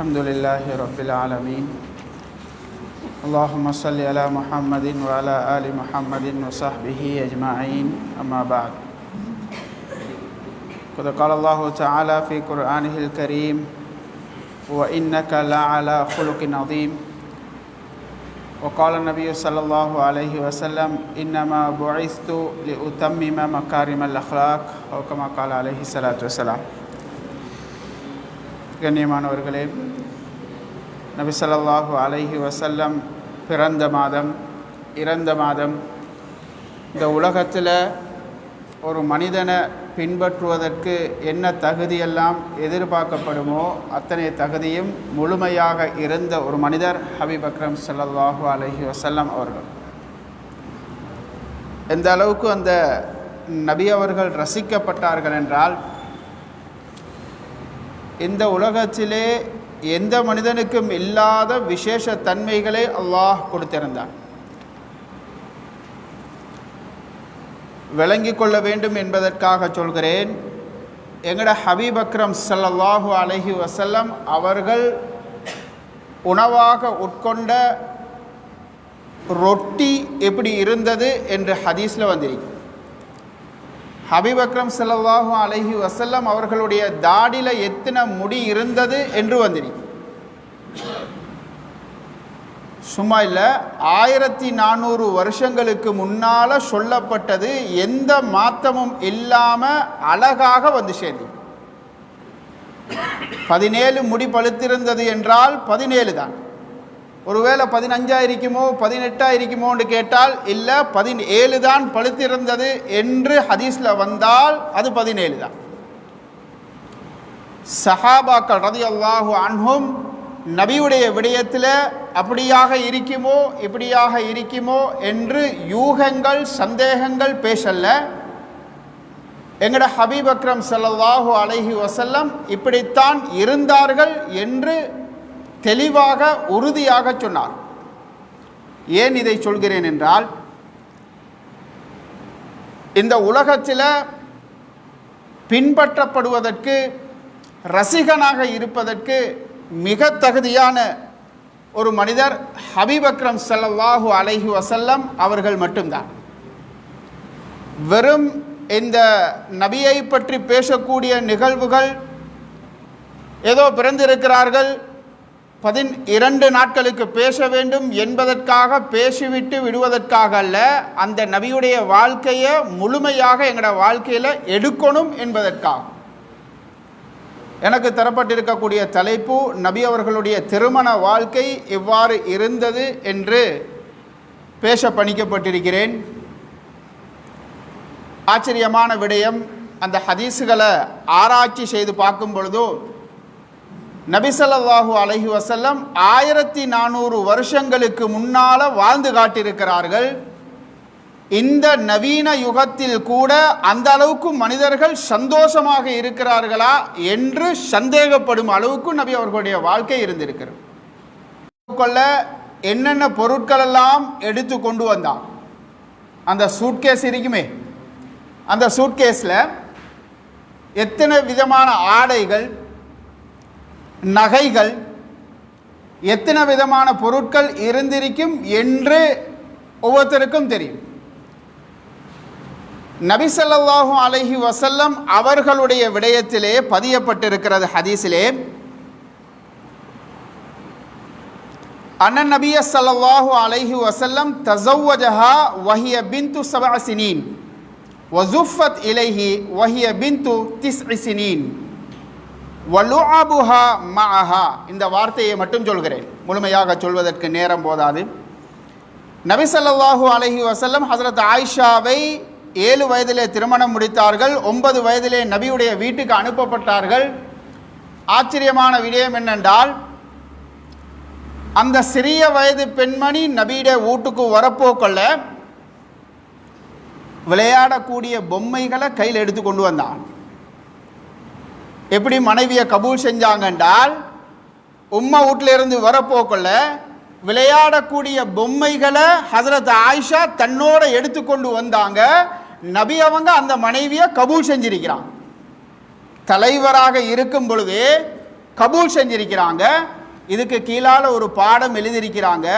الحمد لله رب العالمين. اللهم صل على محمد وعلى آل محمد وصحبه أجمعين. أما بعد. قد قال الله تعالى في قرآنه الكريم وإنك لعلى خلق عظيم. وقال النبي صلى الله عليه وسلم إنما بعثت لأتمم مكارم الأخلاق أو كما قال عليه الصلاة والسلام. கண்ணியமானவர்களே நபி அலைஹி வசல்லம் பிறந்த மாதம் இறந்த மாதம் இந்த உலகத்தில் ஒரு மனிதனை பின்பற்றுவதற்கு என்ன தகுதியெல்லாம் எதிர்பார்க்கப்படுமோ அத்தனை தகுதியும் முழுமையாக இருந்த ஒரு மனிதர் ஹபீப் அக்ரம் சல்லாஹூ அலஹி வசல்லம் அவர்கள். எந்த அளவுக்கு அந்த நபி அவர்கள் ரசிக்கப்பட்டார்கள் என்றால் இந்த உலகத்திலே எந்த மனிதனுக்கும் இல்லாத விசேஷ தன்மைகளை அல்லாஹ் கொடுத்திருந்தான். விளங்கி கொள்ள வேண்டும் என்பதற்காக சொல்கிறேன். எங்கட ஹபீப் அக்ரம் சல்லாஹூ அலஹி வசல்லம் அவர்கள் உணவாக உட்கொண்ட ரொட்டி எப்படி இருந்தது என்று ஹதீஸில் வந்திருக்கு. ஹபீப் அக்ரம் அழகி வசல்லம் அவர்களுடைய தாடியில் எத்தனை முடி இருந்தது என்று வந்திருக்கு. சும்மா இல்லை ஆயிரத்தி நானூறு வருஷங்களுக்கு முன்னால் சொல்லப்பட்டது எந்த மாற்றமும் இல்லாமல் அழகாக வந்து சேர்ந்து. பதினேழு முடி பழுத்திருந்தது என்றால் பதினேழு தான். ஒருவேளை பதினஞ்சாக இருக்குமோ பதினெட்டா இருக்குமோன்னு கேட்டால் இல்லை பதினேழு தான் பழுத்திருந்தது என்று ஹதீஸில் வந்தால் அது பதினேழு தான் சஹாபாக்கள் ரதி அல்லாஹு அன்ஹும் நபியுடைய விடயத்தில் அப்படியாக இருக்குமோ இப்படியாக இருக்குமோ என்று யூகங்கள் சந்தேகங்கள் பேசல்ல. எங்கட ஹபீப் அக்ரம் சல்லாஹூ அலஹி வசல்லம் இப்படித்தான் இருந்தார்கள் என்று தெளிவாக உறுதியாக சொன்னார். ஏன் இதை சொல்கிறேன் என்றால் இந்த உலகத்தில் பின்பற்றப்படுவதற்கு ரசிகனாக இருப்பதற்கு மிக தகுதியான ஒரு மனிதர் ஹபீப் அக்ரம் ஸல்லல்லாஹு அலைஹி வசல்லம் அவர்கள் மட்டும்தான். வெறும் இந்த நபியை பற்றி பேசக்கூடிய நிகழ்வுகள் ஏதோ பிறந்திருக்கிறார்கள் பதின் இரண்டு நாட்களுக்கு பேச வேண்டும் என்பதற்காக பேசிவிட்டு விடுவதற்காக அல்ல அந்த நபியுடைய வாழ்க்கையை முழுமையாக எங்களோட வாழ்க்கையில் எடுக்கணும் என்பதற்காக. எனக்கு தரப்பட்டிருக்கக்கூடிய தலைப்பு நபி அவர்களுடைய திருமண வாழ்க்கை எவ்வாறு இருந்தது என்று பேச பணிக்கப்பட்டிருக்கிறேன். ஆச்சரியமான விடயம் அந்த ஹதீஸுகளை ஆராய்ச்சி செய்து பார்க்கும் பொழுதோ நபிசல்லாஹூ அலஹி வசல்லம் ஆயிரத்தி நானூறு வருஷங்களுக்கு முன்னால் வாழ்ந்து காட்டியிருக்கிறார்கள். இந்த நவீன யுகத்தில் கூட அந்த அளவுக்கு மனிதர்கள் சந்தோஷமாக இருக்கிறார்களா என்று சந்தேகப்படும் அளவுக்கு நபி அவர்களுடைய வாழ்க்கை இருந்திருக்கிறது. கொள்ள என்னென்ன பொருட்கள் எல்லாம் எடுத்து கொண்டு வந்தான்? அந்த சூட்கேஸ் இருக்குமே. அந்த சூட்கேஸில் எத்தனை விதமான ஆடைகள் நகைகள் எத்தனை விதமான பொருட்கள் இருந்திருக்கும் என்று ஒவ்வொருத்தருக்கும் தெரியும். நபிசல்லாஹு அலஹி வசல்லம் அவர்களுடைய விடயத்திலே பதியப்பட்டிருக்கிறது ஹதீஸிலே அண்ணன் நபிய சல்லாஹு அலஹி வசல்லம் தசௌவஜஹா வஹிய பிந்து சபாசினீன் வசுஃபத் இலைஹி வஹிய பிந்து திஸ் வலுஆபுஹா மஹா இந்த வார்த்தையை மட்டும் சொல்கிறேன். முழுமையாக சொல்வதற்கு நேரம் போதாது. நபிசல்லாஹு அலஹி வசல்லம் ஹசரத் ஆயிஷாவை ஏழு வயதிலே திருமணம் முடித்தார்கள். ஒன்பது வயதிலே நபியுடைய வீட்டுக்கு அனுப்பப்பட்டார்கள். ஆச்சரியமான விடயம் என்னென்றால் அந்த சிறிய வயது பெண்மணி நபியுடைய வீட்டுக்கு வரப்போக்கொள்ள விளையாடக்கூடிய பொம்மைகளை கையில் எடுத்து கொண்டு வந்தான். எப்படி மனைவியை கபூல் செஞ்சாங்க என்றால் உம்மா வீட்டிலிருந்து வரப்போக்குள்ள விளையாடக்கூடிய பொம்மைகளை ஹசரத் ஆயிஷா தன்னோட எடுத்துக்கொண்டு வந்தாங்க. நபி அவங்க அந்த மனைவியை கபூல் செஞ்சிருக்கிறான். தலைவராக இருக்கும் பொழுது கபூல் செஞ்சிருக்கிறாங்க. இதுக்கு கீழால ஒரு பாடம் எழுதியிருக்கிறாங்க.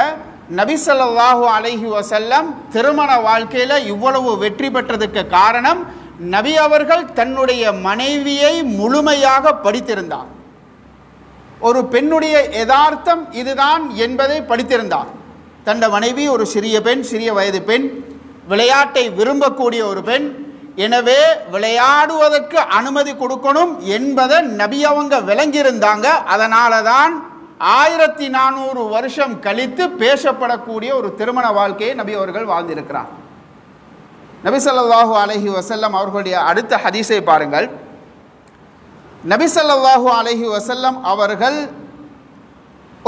நபி அலஹி வசல்லம் திருமண வாழ்க்கையில இவ்வளவு வெற்றி பெற்றதுக்கு காரணம் நபி அவர்கள் தன்னுடைய மனைவியை முழுமையாக படித்திருந்தார். ஒரு பெண்ணுடைய யதார்த்தம் இதுதான் என்பதை படித்திருந்தார். தந்த மனைவி ஒரு சிறிய பெண் சிறிய வயது பெண் விளையாட்டை விரும்பக்கூடிய ஒரு பெண் எனவே விளையாடுவதற்கு அனுமதி கொடுக்கணும் என்பதை நபி அவங்க விளங்கியிருந்தாங்க. அதனால தான் ஆயிரத்தி நானூறு வருஷம் கழித்து பேசப்படக்கூடிய ஒரு திருமண வாழ்க்கையை நபி அவர்கள் வாழ்ந்திருக்கிறார். நபிசல்லாஹூ அலஹி வசல்லம் அவர்களுடைய அடுத்த ஹதீஸை பாருங்கள். நபிசல்லாஹூ அலஹி வசல்லம் அவர்கள்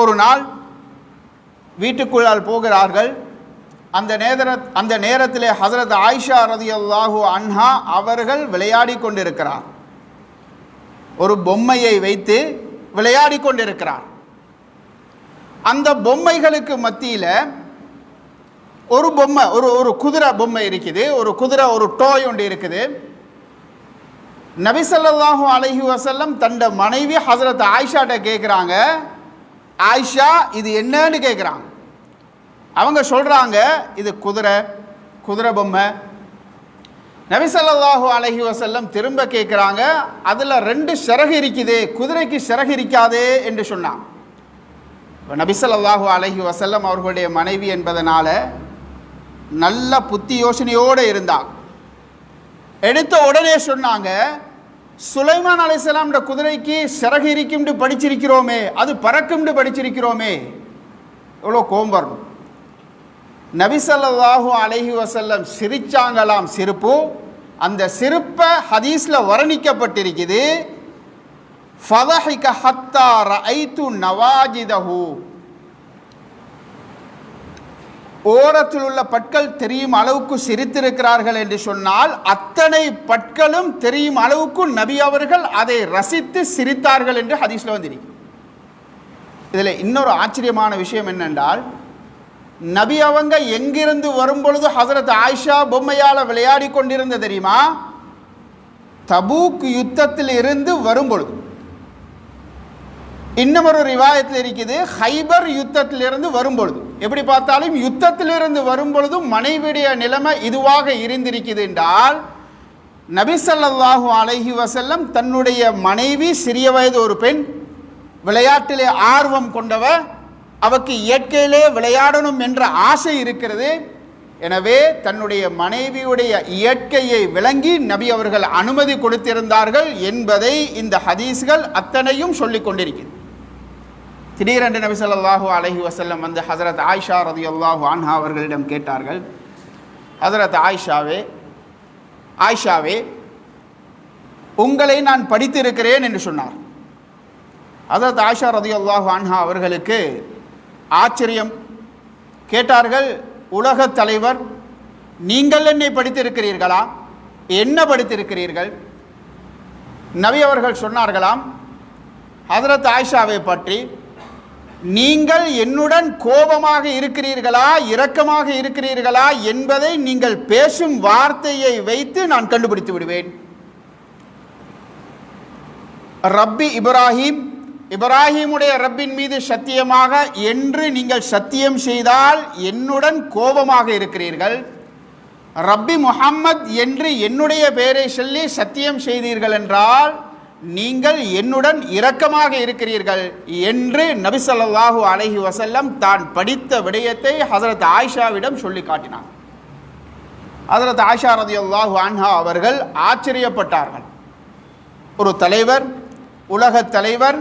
ஒரு நாள் வீட்டுக்குள்ளால் போகிறார்கள். அந்த நேர அந்த நேரத்திலே ஹசரத் ஆயிஷா ரதியல்லாஹு அன்ஹா அவர்கள் விளையாடி கொண்டிருக்கிறார். ஒரு பொம்மையை வைத்து விளையாடி கொண்டிருக்கிறார். அந்த பொம்மைகளுக்கு மத்தியில் ஒரு பொம்மை ஒரு ஒரு குதிரை பொம்மை இருக்குது. ஒரு குதிரை ஒரு டோய் ஒன்று இருக்குது. நபி அலஹி வசல்லம் தண்ட மனைவி ஹசரத் ஆயிஷாட்ட கேட்குறாங்க ஆயிஷா இது என்னன்னு கேட்குறாங்க அவங்க சொல்கிறாங்க இது குதிரை குதிரை பொம்மை. நபி அலஹி வசல்லம் திரும்ப கேட்குறாங்க அதில் ரெண்டு சிறகு இருக்குது. குதிரைக்கு சிறகு இருக்காதே என்று சொன்னான் இப்ப அலஹி வசல்லம் அவர்களுடைய மனைவி என்பதனால நல்ல புத்தி யோசனையோடு இருந்தாங்க எடுத்த உடனே சொன்னாங்க சுலைமான் அலைசலாம்ன்ற குதிரைக்கு சிறகு இருக்கும்னு படிச்சிருக்கிறோமே அது பறக்கும்னு படிச்சிருக்கிறோமே. எவ்வளோ கோபம் வரணும். நபி ஸல்லல்லாஹு அலைஹி சிரிச்சாங்களாம் சிரிப்பு. அந்த சிரிப்பை ஹதீஸ்ல வர்ணிக்கப்பட்டிருக்குது ஃபதஹிக ஹத்தா ரைத்து நவாஜிதஹூ. ஓரத்தில் உள்ள பற்கள் தெரியும் அளவுக்கு சிரித்திருக்கிறார்கள் என்று சொன்னால் அத்தனை பற்களும் தெரியும் அளவுக்கு நபி அவர்கள் அதை ரசித்து சிரித்தார்கள் என்று ஹதீஸ்ல வந்திருக்கு இதில் இன்னொரு ஆச்சரியமான விஷயம் என்னென்றால் நபி அவங்க எங்கிருந்து வரும்பொழுது ஹசரத் ஆயிஷா பொம்மையால் விளையாடி கொண்டிருந்த தெரியுமா? தபூக் யுத்தத்தில் இருந்து வரும்பொழுது. இன்னும் ஒரு ரிவாயத்தில் இருக்குது ஹைபர் யுத்தத்திலிருந்து வரும்பொழுது. எப்படி பார்த்தாலும் யுத்தத்திலிருந்து வரும்பொழுது மனைவியுடைய நிலைமை இதுவாக இருந்திருக்குது என்றால் நபி அலஹி வசல்லம் தன்னுடைய மனைவி சிறிய வயது ஒரு பெண் விளையாட்டிலே ஆர்வம் கொண்டவ அவக்கு இயற்கையிலே விளையாடணும் என்ற ஆசை இருக்கிறது. எனவே தன்னுடைய மனைவியுடைய இயற்கையை விளங்கி நபி அவர்கள் அனுமதி கொடுத்திருந்தார்கள் என்பதை இந்த ஹதீஸ்கள் அத்தனையும் சொல்லிக் கொண்டிருக்கிறது திடீரென்று நபி சொல்லாஹூ அலஹி வசல்லம் வந்து ஹசரத் ஆயிஷா ரதி அல்லாஹூ ஆன்ஹா அவர்களிடம் கேட்டார்கள். ஹசரத் ஆயிஷாவே ஆயிஷாவே உங்களை நான் படித்திருக்கிறேன் என்று சொன்னார். ஹசரத் ஆயிஷா ரதி அல்லாஹூ ஆன்ஹா அவர்களுக்கு ஆச்சரியம். கேட்டார்கள் உலகத் தலைவர் நீங்கள் என்னை படித்திருக்கிறீர்களா? என்ன படித்திருக்கிறீர்கள்? நபி அவர்கள் சொன்னார்களாம் ஹசரத் ஆயிஷாவை பற்றி நீங்கள் என்னுடன் கோபமாக இருக்கிறீர்களா இரக்கமாக இருக்கிறீர்களா என்பதை நீங்கள் பேசும் வார்த்தையை வைத்து நான் கண்டுபிடித்து விடுவேன். ரப்பி இப்ராஹிம் இப்ராஹிமுடைய ரப்பின் மீது சத்தியமாக என்று நீங்கள் சத்தியம் செய்தால் என்னுடன் கோபமாக இருக்கிறீர்கள். ரப்பி முஹம்மத் என்று என்னுடைய பெயரை சொல்லி சத்தியம் செய்தீர்கள் என்றால் நீங்கள் என்னுடன் இரக்கமாக இருக்கிறீர்கள் என்று நபிசல்லாஹு அலஹி வசல்லம் தான் படித்த விடயத்தை ஹசரத் ஆயிஷாவிடம் சொல்லி காட்டினார். ஹசரத் ஆயிஷா ரதியல்லாஹு அன்ஹா அவர்கள் ஆச்சரியப்பட்டார்கள். ஒரு தலைவர் உலகத் தலைவர்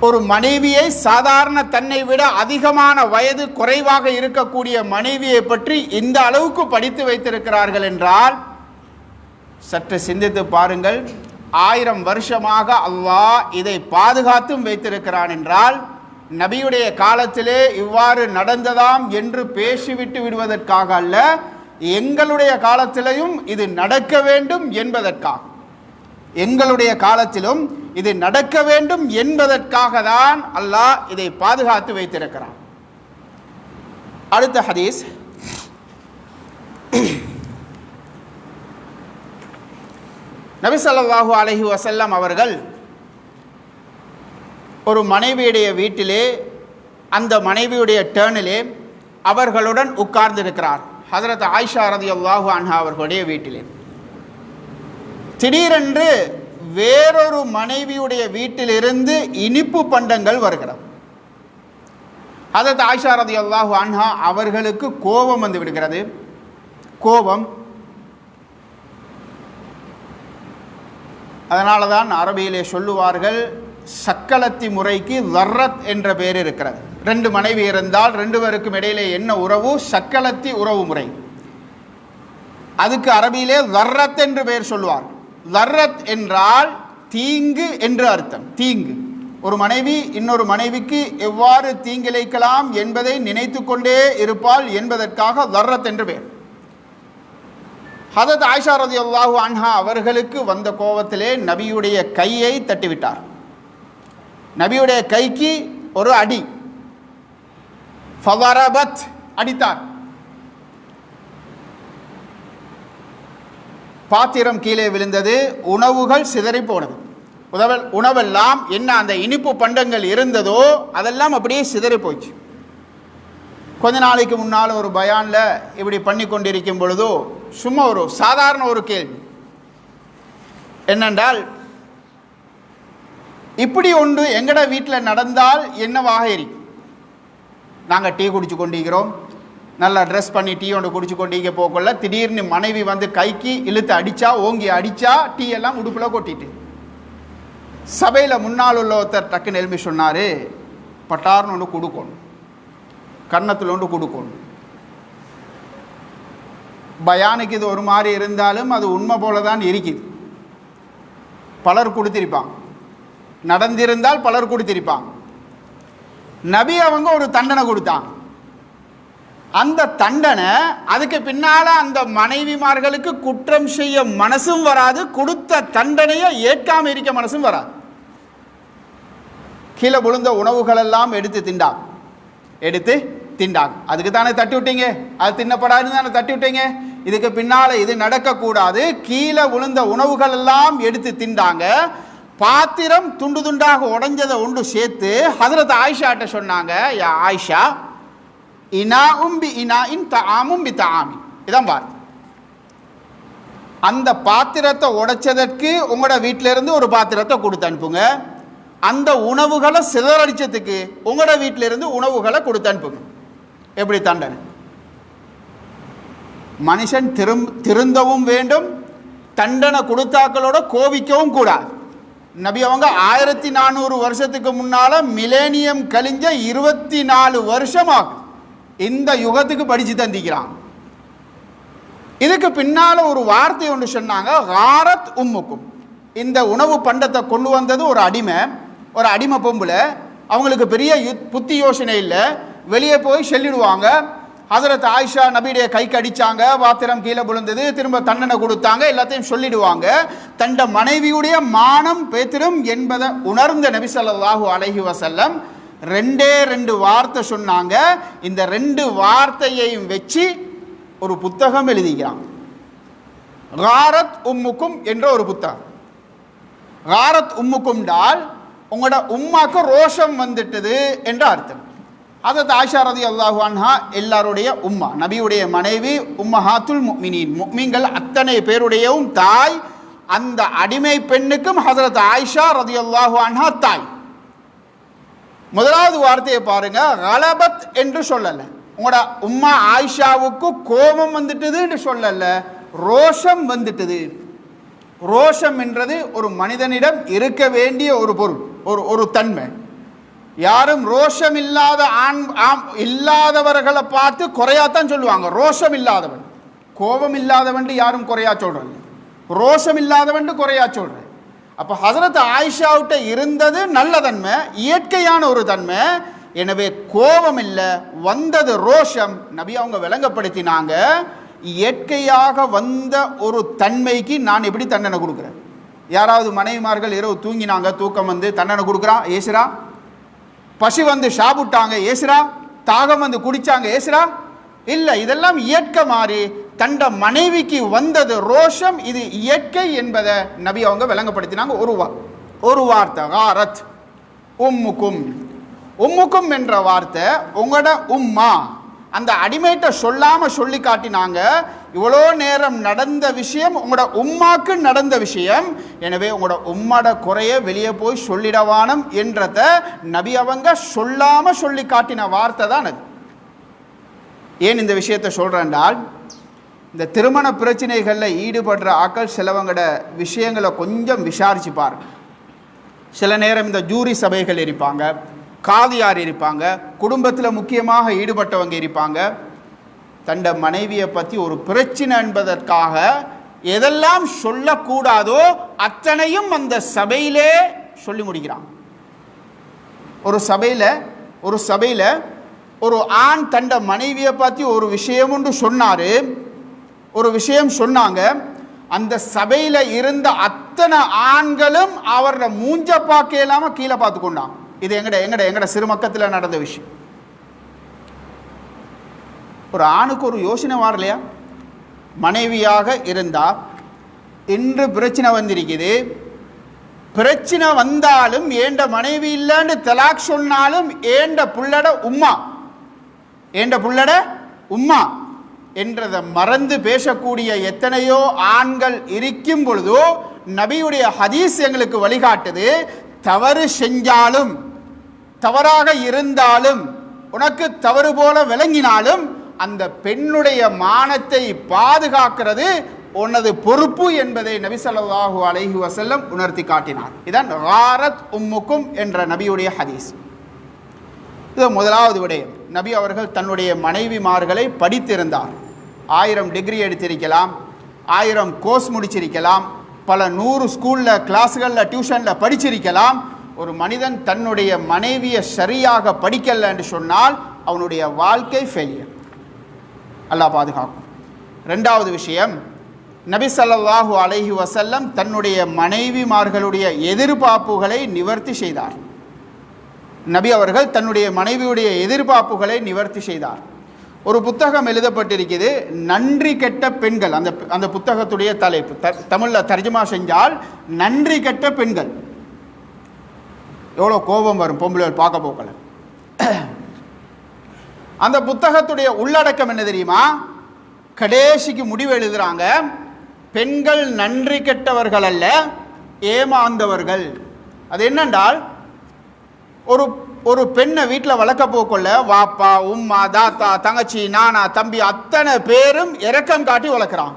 ஒரு மனைவியை சாதாரண தன்னை விட அதிகமான வயது குறைவாக இருக்கக்கூடிய மனைவியை பற்றி இந்த அளவுக்கு படித்து வைத்திருக்கிறார்கள் என்றால் சற்று சிந்தித்து பாருங்கள். ஆயிரம் வருஷமாக அல்லாஹ் இதை பாதுகாத்தும் வைத்திருக்கிறான் என்றால் நபியுடைய காலத்திலே இவ்வாறு நடந்ததாம் என்று பேசிவிட்டு விடுவதற்காக அல்ல எங்களுடைய காலத்திலையும் இது நடக்க வேண்டும் என்பதற்காக. எங்களுடைய காலத்திலும் இது நடக்க வேண்டும் என்பதற்காக தான் அல்லாஹ் இதை பாதுகாத்து வைத்திருக்கிறான். அடுத்த ஹதீஸ். நபிசல்லாஹூ அலஹி அலைஹி அவர்கள் ஒரு மனைவியுடைய வீட்டிலே அந்த மனைவியுடைய டேர்னிலே அவர்களுடன் உட்கார்ந்திருக்கிறார். ஹசரத் ஆயிஷா ரதியல்லாஹு அன்ஹா அவர்களுடைய வீட்டிலே. திடீரென்று வேறொரு மனைவியுடைய வீட்டிலிருந்து இனிப்பு பண்டங்கள் வருகிறது. ஹசரத் ஆயிஷா ரதியல்லாஹு அன்ஹா அவர்களுக்கு கோபம் வந்து விடுகிறது. கோபம் அதனால தான் அரபியிலே சொல்லுவார்கள் சக்கலத்தி முறைக்கு லர்ரத் என்ற பெயர் இருக்கிறது. ரெண்டு மனைவி இருந்தால் ரெண்டு பேருக்கும் இடையிலே என்ன உறவு? சக்கலத்தி உறவு முறை. அதுக்கு அரபியிலே லர்ரத் என்று பெயர் சொல்லுவார். லர்ரத் என்றால் தீங்கு என்று அர்த்தம். தீங்கு. ஒரு மனைவி இன்னொரு மனைவிக்கு எவ்வாறு தீங்கிழைக்கலாம் என்பதை நினைத்து கொண்டே இருப்பாள் என்பதற்காக லர்ரத் என்று பெயர் ஹதத் ஆயிஷா ரதி அன்ஹா அவர்களுக்கு வந்த கோபத்திலே நபியுடைய கையை தட்டிவிட்டார். நபியுடைய கைக்கு ஒரு அடி. ஃபவரபத் அடித்தார். பாத்திரம் கீழே விழுந்தது உணவுகள் சிதறி போனது. உணவெல்லாம் என்ன அந்த இனிப்பு பண்டங்கள் இருந்ததோ அதெல்லாம் அப்படியே சிதறி போச்சு கொஞ்ச நாளைக்கு முன்னால் ஒரு பயானில் இப்படி பண்ணி கொண்டிருக்கும் பொழுதோ சும்மா ஒரு சாதாரண ஒரு கேள்வி. என்னென்றால் இப்படி ஒன்று எங்கட வீட்டில் நடந்தால் என்னவாக இருக்கும்? நாங்கள் டீ குடிச்சு கொண்டிருக்கிறோம். நல்லா ட்ரெஸ் பண்ணி டீ ஒன்று குடிச்சு கொண்டிருக்க போக்குள்ள திடீர்னு மனைவி வந்து கைக்கு இழுத்து அடித்தா ஓங்கி அடித்தா டீ எல்லாம் உடுப்பில் கொட்டிட்டு. சபையில் முன்னால் உள்ள ஒருத்தர் டக்குன்னு எழுப்பி சொன்னார் பட்டார்னு ஒன்று கொடுக்கணும். கன்னத்தில் ஒன்று கொடுக்கணும் பயானுக்கு இது ஒரு மாதிரி இருந்தாலும் அது உண்மை போல தான் இருக்குது. பலர் கொடுத்திருப்பான். நடந்திருந்தால் பலர் கொடுத்திருப்பான். நபி அவங்க ஒரு தண்டனை கொடுத்தான். அந்த தண்டனை அதுக்கு பின்னால அந்த மனைவிமார்களுக்கு குற்றம் செய்ய மனசும் வராது கொடுத்த தண்டனையை ஏற்காம இருக்க மனசும் வராது. கீழே விழுந்த உணவுகளெல்லாம் எடுத்து திண்டான் எடுத்து திண்டாங்க. அதுக்கு தானே தட்டி விட்டீங்க? அது தின்னப்படாதுன்னு தானே தட்டி விட்டீங்க? இதுக்கு பின்னால் இது நடக்கக்கூடாது. கீழே விழுந்த உணவுகள் எல்லாம் எடுத்து திண்டாங்க. பாத்திரம் துண்டு துண்டாக உடஞ்சதை ஒன்று சேர்த்து ஹதரத் ஆயிஷாட்ட சொன்னாங்க யா ஆயிஷா இனா உம்பி இனா இன் தாமும் பி தாமி இதான் பாரு. அந்த பாத்திரத்தை உடைச்சதற்கு உங்களோட வீட்டிலேருந்து ஒரு பாத்திரத்தை கொடுத்து அனுப்புங்க. அந்த உணவுகளை சிதறடிச்சதுக்கு உங்களோட வீட்டிலேருந்து உணவுகளை கொடுத்து அனுப்புங்க. எப்படி தண்டனை? மனுஷன் திரும் திருந்தவும் வேண்டும் தண்டனை கொடுத்தாக்களோட கோவிக்கவும் கூடாது. நபி அவங்க ஆயிரத்தி நானூறு வருஷத்துக்கு முன்னால் மிலேனியம் கழிஞ்ச இருபத்தி நாலு வருஷமாக இந்த யுகத்துக்கு படித்து தந்திக்கிறான். இதுக்கு பின்னால ஒரு வார்த்தை ஒன்று சொன்னாங்க ஹாரத் உம்முக்கும். இந்த உணவு பண்டத்தை கொண்டு வந்தது ஒரு அடிமை ஒரு அடிமை பொம்புல அவங்களுக்கு பெரிய யுத்- புத்தி யோசனை இல்லை. வெளியே போய் செல்லிடுவாங்க. ஹதரத் ஆயிஷா நபியுடைய கைக்கு அடித்தாங்க பாத்திரம் கீழே விழுந்தது. திரும்ப தண்டனை கொடுத்தாங்க. எல்லாத்தையும் சொல்லிடுவாங்க. தண்ட மனைவியுடைய மானம் பேத்திரும் என்பதை உணர்ந்த நபி ஸல்லல்லாஹு அலைஹி வசல்லம் ரெண்டே ரெண்டு வார்த்தை சொன்னாங்க. இந்த ரெண்டு வார்த்தையையும் வச்சு ஒரு புத்தகம் எழுதிக்கிறாங்க காரத் உம்முக்கும் என்ற ஒரு புத்தகம். காரத் உம்முக்கும் டால் உங்களோட உம்மாக்கு ரோஷம் வந்துட்டது என்ற அர்த்தம். அதத் ஆஷா ரதி அல்லாஹு அன்ஹா எல்லாருடைய உம்மா நபியுடைய மனைவி உம்மஹாத்துல் முக்மினின். முக்மீன்கள் அத்தனை பேருடையவும் தாய் அந்த அடிமை பெண்ணுக்கும் ஹசரத் ஆயிஷா ரதி அல்லாஹு அன்ஹா தாய். முதலாவது வார்த்தையை பாருங்க கலபத் என்று சொல்லல. உங்களோட உம்மா ஆயிஷாவுக்கு கோபம் வந்துட்டதுன்னு சொல்லலை சொல்லல ரோஷம் வந்துட்டது. ரோஷம் என்றது ஒரு மனிதனிடம் இருக்க வேண்டிய ஒரு பொருள் ஒரு ஒரு தன்மை. யாரும் ரோஷம் இல்லாத ஆண் ஆம் இல்லாதவர்களை பார்த்து குறையாத்தான் சொல்லுவாங்க. ரோஷம் இல்லாதவன் கோபம் இல்லாதவன் யாரும் குறையா சொல்கிறாங்க ரோஷம் இல்லாதவன் குறையா சொல்கிறேன் அப்போ ஹசரத் ஆயிஷாவிட்ட இருந்தது நல்ல தன்மை இயற்கையான ஒரு தன்மை. எனவே கோபம் இல்லை வந்தது ரோஷம். நபி அவங்க விளங்கப்படுத்தினாங்க இயற்கையாக வந்த ஒரு தன்மைக்கு நான் எப்படி தண்டனை கொடுக்குறேன்? யாராவது மனைவிமார்கள் இரவு தூங்கினாங்க தூக்கம் வந்து தண்டனை கொடுக்குறான் ஏசுறா? பசி வந்து சாப்பிட்டாங்க ஏசுரா தாகம் வந்து குடிச்சாங்க ஏசுரா இல்லை இதெல்லாம் இயற்கை மாறி தண்ட மனைவிக்கு வந்தது ரோஷம் இது இயற்கை என்பதை நபி அவங்க விளங்கப்படுத்தினாங்க. ஒரு வா ஒரு வார்த்தை ஆரத் உம்முக்கும் உம்முக்கும் என்ற வார்த்தை உங்களோட உம்மா. அந்த அடிமைட்ட சொல்லாமல் சொல்லி காட்டினாங்க இவ்வளோ நேரம் நடந்த விஷயம் உங்களோட உம்மாக்கு நடந்த விஷயம். எனவே உங்களோட உம்மாட குறைய வெளியே போய் சொல்லிடவானம் என்றத நபி அவங்க சொல்லாமல் சொல்லி காட்டின வார்த்தை தான் அது. ஏன் இந்த விஷயத்தை சொல்கிறேன்டால் இந்த திருமண பிரச்சனைகளில் ஈடுபடுற ஆக்கள் சிலவங்களோட விஷயங்களை கொஞ்சம் விசாரித்து பாருங்க சில நேரம் இந்த ஜூரி சபைகள் இருப்பாங்க காதியார் இருப்பாங்க குடும்பத்தில் முக்கியமாக ஈடுபட்டவங்க இருப்பாங்க. தண்ட மனைவியை பற்றி ஒரு பிரச்சனை என்பதற்காக எதெல்லாம் சொல்லக்கூடாதோ அத்தனையும் அந்த சபையிலே சொல்லி முடிக்கிறான். ஒரு சபையில் ஒரு சபையில் ஒரு ஆண் தண்ட மனைவியை பற்றி ஒரு விஷயம் ஒன்று சொன்னார். ஒரு விஷயம் சொன்னாங்க. அந்த சபையில் இருந்த அத்தனை ஆண்களும் அவரோட மூஞ்ச பார்க்க இல்லாமல் கீழே பார்த்து இது எங்கட எங்கட எங்கட சிறுமக்கத்தில் நடந்த விஷயம். ஒரு ஆணுக்கு ஒரு யோசனை வரலையா மனைவியாக இருந்தா இன்று பிரச்சனை வந்திருக்குது. பிரச்சனை வந்தாலும் ஏண்ட மனைவி இல்லைன்னு தலாக் சொன்னாலும் ஏண்ட புள்ளட உம்மா? ஏண்ட புள்ளட உம்மா? என்றதை மறந்து பேசக்கூடிய எத்தனையோ ஆண்கள் இருக்கும் பொழுதோ நபியுடைய ஹதீஸ் எங்களுக்கு வழிகாட்டுது தவறு செஞ்சாலும் தவறாக இருந்தாலும் உனக்கு தவறு போல விளங்கினாலும் அந்த பெண்ணுடைய மானத்தை பாதுகாக்கிறது உனது பொறுப்பு என்பதை நபி சொல்லாஹு அலைஹி வசல்லம் உணர்த்தி காட்டினார். இதான் ராரத் உம்முக்கும் என்ற நபியுடைய ஹதீஸ். இது முதலாவது விடயம். நபி அவர்கள் தன்னுடைய மனைவிமார்களை படித்திருந்தார். ஆயிரம் டிகிரி எடுத்திருக்கலாம் ஆயிரம் கோர்ஸ் முடிச்சிருக்கலாம் பல நூறு ஸ்கூலில் கிளாஸுகளில் டியூஷனில் படிச்சிருக்கலாம். ஒரு மனிதன் தன்னுடைய மனைவியை சரியாக படிக்கல என்று சொன்னால் அவனுடைய வாழ்க்கை ஃபெயிலியர் அல்லாஹ் பாதுகாக்கும். ரெண்டாவது விஷயம் நபி சல்லாஹூ அலைஹி வசல்லம் தன்னுடைய மனைவிமார்களுடைய எதிர்பார்ப்புகளை நிவர்த்தி செய்தார். நபி அவர்கள் தன்னுடைய மனைவியுடைய எதிர்பார்ப்புகளை நிவர்த்தி செய்தார். ஒரு புத்தகம் எழுதப்பட்டிருக்குது நன்றி கெட்ட பெண்கள். அந்த அந்த புத்தகத்துடைய தலைப்பு த தமிழில் தர்ஜுமா செஞ்சால் நன்றி கெட்ட பெண்கள். எவ்வளோ கோபம் வரும் பொம்பளை பார்க்க போக்கல அந்த புத்தகத்துடைய உள்ளடக்கம் என்ன தெரியுமா? கடைசிக்கு முடிவு எழுதுறாங்க. பெண்கள் நன்றி கெட்டவர்கள் அல்ல ஏமாந்தவர்கள். அது என்னென்றால் ஒரு ஒரு பெண்ணை வீட்டில் வளர்க்க போக்கொள்ள வாப்பா உம்மா தாத்தா தங்கச்சி நானா தம்பி அத்தனை பேரும் இறக்கம் காட்டி வளர்க்குறான்.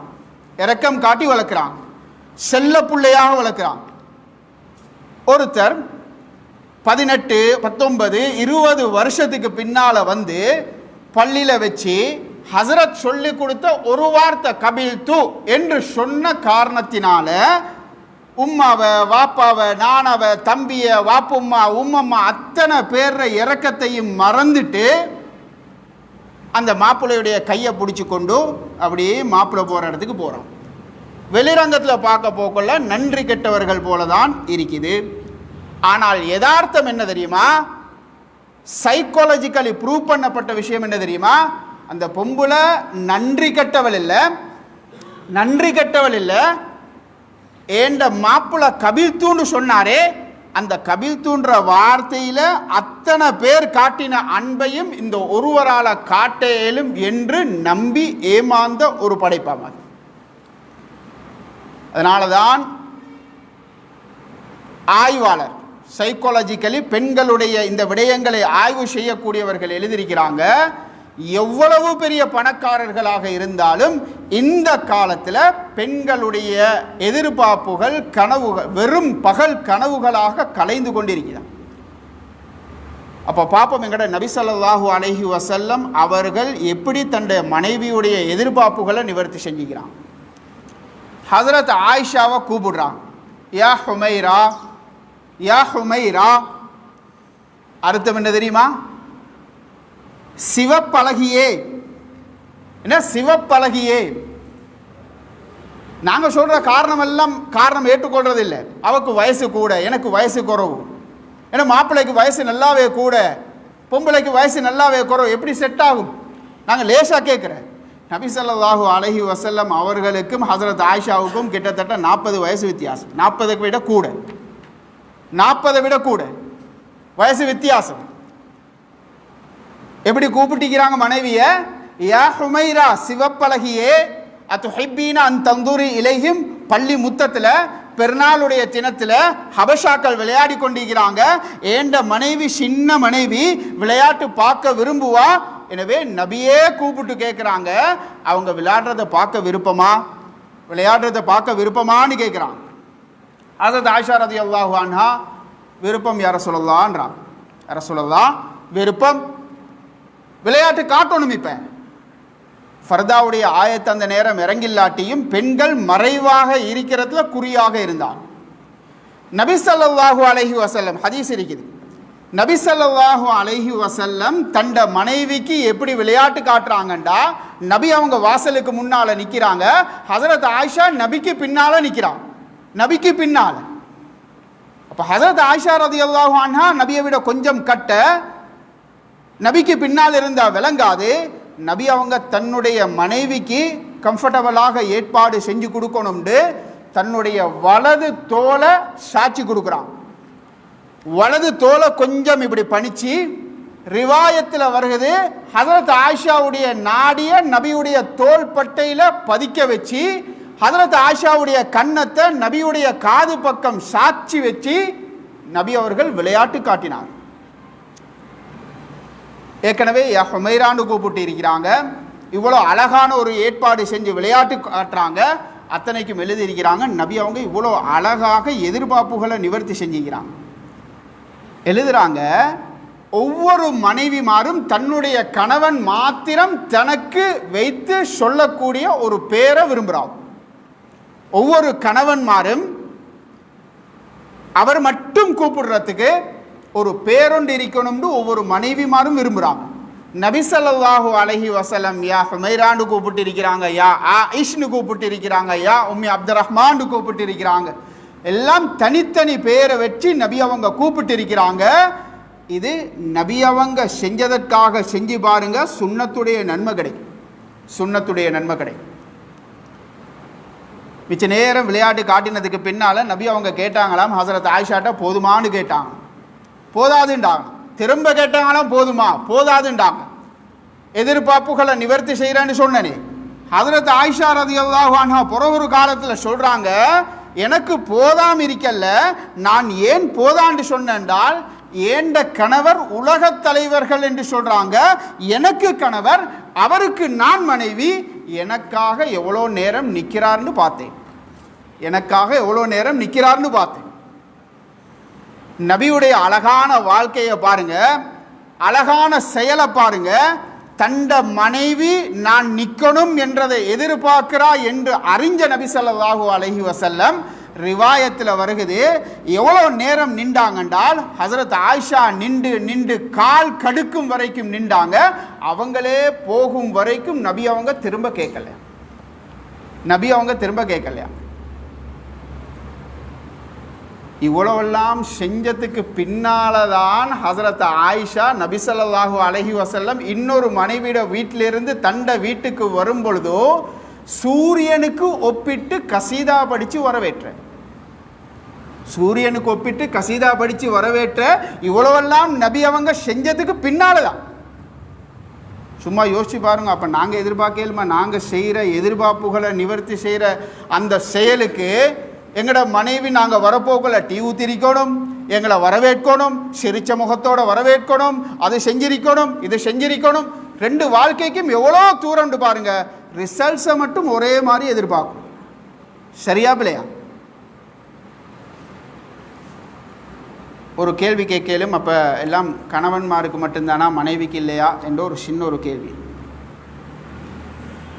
இறக்கம் காட்டி வளர்க்குறான். செல்ல பிள்ளையாக வளர்க்குறான். ஒருத்தர் பதினெட்டு பத்தொன்பது இருபது வருஷத்துக்கு பின்னால் வந்து பள்ளியில் வச்சு ஹசரத் சொல்லி கொடுத்த ஒரு வார்த்தை கபில் து என்று சொன்ன காரணத்தினால உம்மாவை வாப்பாவை நானாவை தம்பிய வாப்பும்மா உம்மம்மா அத்தனை பேர்ற இறக்கத்தையும் மறந்துட்டு அந்த மாப்பிள்ளையுடைய கையை பிடிச்சி கொண்டு அப்படியே மாப்பிள்ளை போகிற இடத்துக்கு போகிறோம் வெளிரங்கத்தில் பார்க்க போக்குள்ள நன்றி கெட்டவர்கள் போல தான் இருக்குது. ஆனால் யதார்த்தம் என்ன தெரியுமா? சைக்காலஜிக்கலி ப்ரூவ் பண்ணப்பட்ட விஷயம் என்ன தெரியுமா? அந்த பொம்புல நன்றி கெட்டவள் இல்லை. நன்றி கெட்டவள் இல்லை. ஏண்ட மாப்பிள்ள கபில் தூண்டு சொன்னாரே அந்த கபில் தூண்டுற வார்த்தையில அத்தனை பேர் காட்டின அன்பையும் இந்த ஒருவரால் காட்ட இயலும் என்று நம்பி ஏமாந்த ஒரு படைப்பாம அதனால தான் ஆய்வாளர் சைக்காலஜிக்கலி பெண்களுடைய இந்த விடயங்களை ஆய்வு செய்யக்கூடியவர்கள் எழுதியிருக்கிறாங்க. எவ்வளவு பெரிய பணக்காரர்களாக இருந்தாலும் இந்த காலத்தில் பெண்களுடைய எதிர்பார்ப்புகள் கனவுகள் வெறும் பகல் கனவுகளாக கலைந்து கொண்டிருக்கிறார் அப்போ பாப்போம் எங்கட நபி அலஹி வசல்லம் அவர்கள் எப்படி தன்னுடைய மனைவியுடைய எதிர்பார்ப்புகளை நிவர்த்தி செஞ்சுக்கிறான் ஹசரத் ஆயிஷாவை கூப்பிடுறான் யா ஹுமைரா யா ஹுமைரா. அர்த்தம் என்ன தெரியுமா? சிவப்பழகியே. என்ன சிவப்பழகியே? நாங்கள் சொல்கிற காரணம் எல்லாம் காரணம் ஏற்றுக்கொள்றதில்லை. அவக்கு வயசு கூட எனக்கு வயசு குறவு. ஏன்னா மாப்பிள்ளைக்கு வயசு நல்லாவே கூட பொம்பளைக்கு வயசு நல்லாவே குறவு எப்படி செட் ஆகும்? நாங்கள் லேசாக கேட்குறேன் நபிசல்லாஹு ஸல்லல்லாஹு வசல்லம் அவர்களுக்கும் ஹசரத் ஆயிஷாவுக்கும் கிட்டத்தட்ட நாற்பது வயசு வித்தியாசம். நாற்பதுக்கு விட கூட. நாற்பதை விட கூட. வயசு வித்தியாசம். எப்படி கூப்பிட்டிக்கிறாங்க மனைவிய? யா ஹுமைரா சிவப்பழகியே அத்து ஹிப்பீன அந் தந்தூரி இலையும் பள்ளி முத்தத்தில் பெருநாளுடைய தினத்தில் ஹபஷாக்கள் விளையாடி கொண்டிருக்கிறாங்க. ஏண்ட மனைவி சின்ன மனைவி விளையாட்டு பார்க்க விரும்புவா? எனவே நபியே கூப்பிட்டு கேட்குறாங்க அவங்க விளையாடுறத பார்க்க விருப்பமா? விளையாடுறத பார்க்க விருப்பமான்னு கேட்குறாங்க அதது ஆஷா ரதி அல்லாஹு விருப்பம் யார சொல்லலான்றான் யார சொல்லலாம் விருப்பம். விளையாட்டு காட்டணும் இப்போ. ஃபர்தாவுடைய ஆயத்து அந்த நேரம் இறங்கில்லாட்டியும் பெண்கள் மறைவாக இருக்கிறதுல குறியாக இருந்தான். நபி ஸல்லல்லாஹு அலைஹி வசல்லம் ஹதீஸ் இருக்குது. நபி ஸல்லல்லாஹு அலைஹி வசல்லம் தண்ட மனைவிக்கு எப்படி விளையாட்டு காட்டுறாங்கண்டா நபி அவங்க வாசலுக்கு முன்னால் நிற்கிறாங்க ஹசரத் ஆயிஷா நபிக்கு பின்னால் நிற்கிறான் நபிக்கு பின்னால. அப்போ ஹசரத் ஆயிஷா ரதியல்லாஹு அன்ஹா நபியை விட கொஞ்சம் கட்ட நபிக்கு பின்னால் இருந்தால் விளங்காது. நபி அவங்க தன்னுடைய மனைவிக்கு கம்ஃபர்டபுளாக ஏற்பாடு செஞ்சு கொடுக்கணும்னு தன்னுடைய வலது தோலை சாட்சி கொடுக்குறான். வலது தோலை கொஞ்சம் இப்படி பணிச்சு ரிவாயத்தில் வருகிறது. ஹசரத் ஆயிஷாவுடைய நாடிய நபியுடைய தோல் பட்டையில் பதிக்க வச்சு ஹதரத் ஆஷாவுடைய கன்னத்தை நபியுடைய காது பக்கம் சாட்சி வச்சு நபி அவர்கள் விளையாட்டு காட்டினார். ஏற்கனவே ஹுமைரான்னு கூப்பிட்டு இருக்கிறாங்க. இவ்வளோ அழகான ஒரு ஏற்பாடு செஞ்சு விளையாட்டு காட்டுறாங்க. அத்தனைக்கும் எழுதியிருக்கிறாங்க. நபி அவங்க இவ்வளோ அழகாக எதிர்பார்ப்புகளை நிவர்த்தி செஞ்சுக்கிறாங்க. எழுதுறாங்க ஒவ்வொரு மனைவிமாரும் தன்னுடைய கணவன் மாத்திரம் தனக்கு வைத்து சொல்லக்கூடிய ஒரு பேரை விரும்புகிறான் ஒவ்வொரு கணவன்மாரும் அவர் மட்டும் கூப்பிடுறதுக்கு ஒரு பேரொண்டு இருக்கணும்னு ஒவ்வொரு மனைவிமாரும் விரும்புகிறாங்க நபிசல்லாஹு அலஹி வசலம் யா ஹுமைரான்னு கூப்பிட்டு இருக்கிறாங்க யா ஆயிஷ்னு கூப்பிட்டு இருக்கிறாங்க யா உம்மி அப்து ரஹ்மான்னு கூப்பிட்டு இருக்கிறாங்க எல்லாம் தனித்தனி பேரை வச்சு நபி அவங்க கூப்பிட்டு இருக்கிறாங்க இது நபி அவங்க செஞ்சதற்காக செஞ்சு பாருங்க சுண்ணத்துடைய நன்மை கிடைக்கும். சுண்ணத்துடைய நன்மை கிடைக்கும். மிச்ச நேரம் விளையாட்டு காட்டினதுக்கு பின்னால் நபி அவங்க கேட்டாங்களாம் ஹசரத் ஆயிஷாட்ட போதுமான்னு கேட்டாங்க. போதாதுண்டாங்க திரும்ப கேட்டாங்களாம் போதுமா? போதாதுண்டாங்க எதிர்பார்ப்புகளை நிவர்த்தி செய்கிறேன்னு சொன்னனே ஹசரத் ஆயிஷா ரதி அல்லாஹான்ஹா புறவொரு காலத்தில் சொல்கிறாங்க எனக்கு போதாம் இருக்கல்ல நான் ஏன் போதான்னு சொன்னேன்டால் ஏண்ட கணவர் உலகத் தலைவர்கள் என்று சொல்கிறாங்க எனக்கு கணவர் அவருக்கு நான் மனைவி எனக்காக எவ்வளோ நேரம் நிற்கிறார்னு பார்த்தேன். எனக்காக எவ்வளோ நேரம் நிற்கிறார்னு பார்த்தேன். நபியுடைய அழகான வாழ்க்கையை பாருங்க. அழகான செயலை பாருங்க. தண்ட மனைவி நான் நிற்கணும் என்றதை எதிர்பார்க்கிறா என்று அறிஞ்ச நபி ஸல்லல்லாஹு அலைஹி வசல்லம் ரிவாயத்தில் வருகுது எவ்வளோ நேரம் நின்றாங்கன்றால் ஹசரத் ஆயிஷா நின்று நின்று கால் கடுக்கும் வரைக்கும் நின்றாங்க அவங்களே போகும் வரைக்கும் நபி அவங்க திரும்ப கேட்கல. நபி அவங்க திரும்ப கேட்கலையா இவ்வளவெல்லாம் செஞ்சதுக்கு பின்னால தான் ஹசரத் ஆயிஷா நபி அழகி வசல்லம் இன்னொரு மனைவியோட வீட்டிலிருந்து தண்ட வீட்டுக்கு வரும் பொழுதோ சூரியனுக்கு ஒப்பிட்டு கசீதா படித்து வரவேற்றேன் சூரியனுக்கு ஒப்பிட்டு கசீதா படித்து வரவேற்ற இவ்வளவெல்லாம் நபி அவங்க செஞ்சதுக்கு பின்னால் தான் சும்மா யோசிச்சு பாருங்க அப்போ நாங்கள் எதிர்பார்க்கலுமா நாங்கள் செய்கிற எதிர்பார்ப்புகளை நிவர்த்தி செய்கிற அந்த செயலுக்கு எங்களோட மனைவி நாங்கள் வரப்போக்குள்ள டீ ஊத்திரிக்கணும் எங்களை வரவேற்கணும் சிரிச்ச முகத்தோடு வரவேற்கணும் அதை செஞ்சிருக்கணும் இதை செஞ்சிருக்கணும். ரெண்டு வாழ்க்கைக்கும் எவ்வளோ தூரம்னு பாருங்கள் ரிசல்ட்ஸை மட்டும் ஒரே மாதிரி எதிர்பார்க்கும். சரியா பிள்ளையா? ஒரு கேள்வி கேட்கலும் அப்போ எல்லாம் கணவன்மாருக்கு மட்டும்தானா மனைவிக்கு இல்லையா என்ற ஒரு சின்ன ஒரு கேள்வி.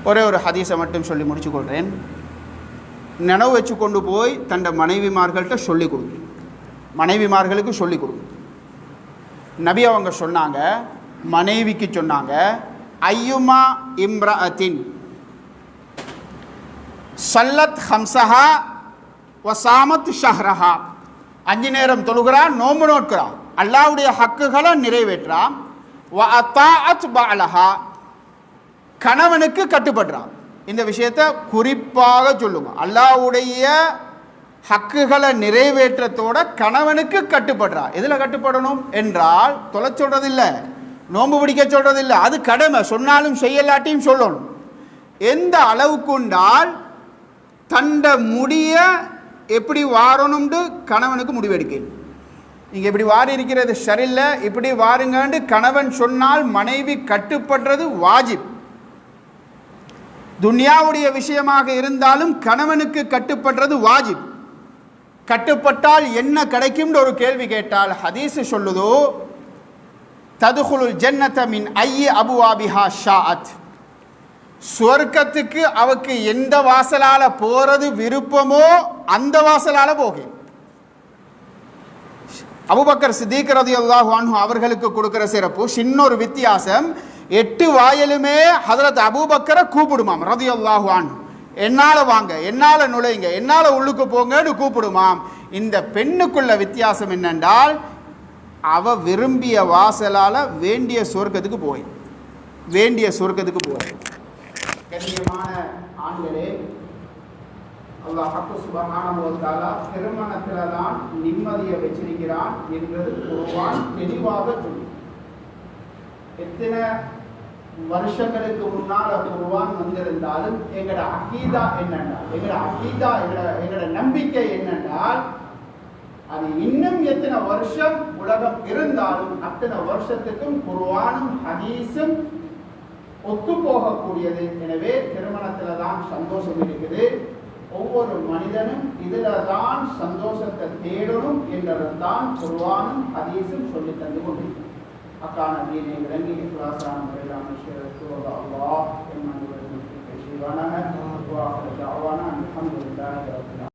ஒரே ஒரு ஹதீஸை மட்டும் சொல்லி முடிச்சு கொள்கிறேன் நினைவு வச்சு கொண்டு போய் தண்ட மனைவிமார்கள்ட்ட சொல்லி கொடுங்க மனைவிமார்களுக்கு சொல்லி கொடுங்க நபி அவங்க சொன்னாங்க மனைவிக்கு சொன்னாங்க ஐயுமா இம்ரஅத்தின் சல்லத் ஹம்சஹா வசாமத் ஷஹ்ரஹா. அஞ்சு நேரம் தொழுகிறான் நோம்பு நோட்கிறான் அல்லாவுடைய ஹக்குகளை நிறைவேற்றான். கணவனுக்கு கட்டுப்படுறான். இந்த விஷயத்தை குறிப்பாக சொல்லுங்க. அல்லாஹ்வுடைய ஹக்குகளை நிறைவேற்றத்தோட கணவனுக்கு கட்டுப்படுறா எதில் கட்டுப்படணும் என்றால் தொலை சொல்றதில்ல நோன்பு பிடிக்க சொல்றதில்ல. அது கடமை. சொன்னாலும் செய்யலாட்டியும் சொல்லணும். எந்த அளவுக்குண்டால் தண்ட முடிய எப்படி வாரணும்னு கணவனுக்கு முடிவெடுக்கணும் நீங்கள் இப்படி வாரி இருக்கிறது சரியில்லை இப்படி வாருங்கன்னு கணவன் சொன்னால் மனைவி கட்டுப்படுறது வாஜிப். துன்யாவுடைய விஷயமாக இருந்தாலும் கணவனுக்கு கட்டுப்படுறது வாஜிப். கட்டுப்பட்டால் என்ன கிடைக்கும்னு ஒரு கேள்வி கேட்டால் ஹதீஸ் சொல்லுதோ ததுகுலுல் ஜன்னத மின் ஐய அபுவாபிஹா ஷாஅத். சுவர்க்கத்துக்கு அவக்கு எந்த வாசலால போறது விருப்பமோ அந்த வாசலால போகும் அபுபக்கர் சித்திக் ரதியல்லாஹு அவர்களுக்கு கொடுக்கிற சிறப்பு சின்னொரு வித்தியாசம் எட்டு வாயிலுமே ஹதரத் அபூபக்கரை கூப்பிடுமாம் ரதியல்லாஹு அன்ஹு. என்னால வாங்க என்னால நுழைங்க என்னால உள்ளுக்கு போங்கன்னு கூப்பிடுமாம். இந்த பெண்ணுக்குள்ள வித்தியாசம் என்னென்றால் அவ விரும்பிய வாசலால வேண்டிய சொர்க்கத்துக்கு போய் வேண்டிய சொர்க்கத்துக்கு போய். கண்ணியமான ஆண்களே அல்லாஹ் ஹக்கு சுபஹானஹு வ தான் நிம்மதியை வச்சிருக்கிறான் என்றது குருவான் தெளிவாக சொல்லி. எத்தனை வருஷங்களுக்கு முன்னால குருவான் வந்திருந்தாலும் எங்கட அகீதா என்னென்றால் எங்கட அகீதா எங்கட எங்கட நம்பிக்கை என்னென்றால் அது இன்னும் எத்தனை வருஷம் உலகம் இருந்தாலும் அத்தனை வருஷத்துக்கும் குருவானும் ஹதீஸும் ஒத்து போகக்கூடியது எனவே திருமணத்தில் தான் சந்தோஷம் இருக்குது. ஒவ்வொரு மனிதனும் இதுல தான் சந்தோஷத்தை தேடணும் என்றதான் குருவானும் ஹதீஸும் சொல்லி தந்து கொண்டிருக்கும் அக்கான நீனை விளங்கி குலாசான முறையிலான அல்லாஹ் என் மனிதர்களுக்கு